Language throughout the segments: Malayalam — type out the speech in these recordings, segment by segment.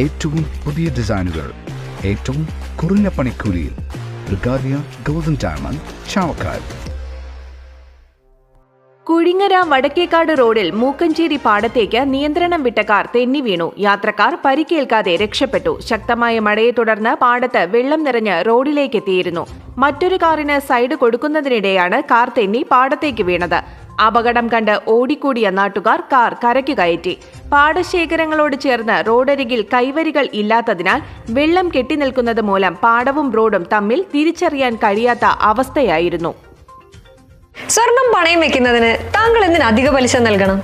ഏറ്റവും പുതിയ ഡിസൈനുകൾ ഏറ്റവും കുറഞ്ഞ പണിക്കൂലിയിൽ. ബ്രിഗാദിയ ഗോൾഡൻ ഡയമണ്ട് ചാവക്കാട്. കുഴിങ്ങര വടക്കേക്കാട് റോഡിൽ മൂക്കഞ്ചേരി പാടത്തേക്ക് നിയന്ത്രണം വിട്ട കാർ തെന്നി വീണു. യാത്രക്കാർ പരിക്കേൽക്കാതെ രക്ഷപ്പെട്ടു. ശക്തമായ മഴയെ തുടർന്ന് പാടത്ത് വെള്ളം നിറഞ്ഞ് റോഡിലേക്ക് എത്തിയിരുന്നു. മറ്റൊരു കാറിന് സൈഡ് കൊടുക്കുന്നതിനിടെയാണ് കാർ തെന്നി പാടത്തേക്ക് വീണത്. അപകടം കണ്ട് ഓടിക്കൂടിയ നാട്ടുകാർ കാർ കരയ്ക്ക് കയറ്റി. പാടശേഖരങ്ങളോട് ചേർന്ന് റോഡരികിൽ കൈവരികൾ ഇല്ലാത്തതിനാൽ വെള്ളം കെട്ടിനിൽക്കുന്നത് മൂലം പാടവും റോഡും തമ്മിൽ തിരിച്ചറിയാൻ കഴിയാത്ത അവസ്ഥയായിരുന്നു. സ്വർണം പണയം വെക്കുന്നതിന് താങ്കൾ എന്തിന് അധിക പലിശ നൽകണം?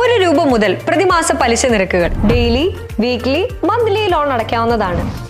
ഒരു രൂപ മുതൽ പ്രതിമാസ പലിശ നിരക്കുകൾ ഡെയിലി വീക്ക്ലി മന്ത്ലി ലോൺ അടയ്ക്കാവുന്നതാണ്.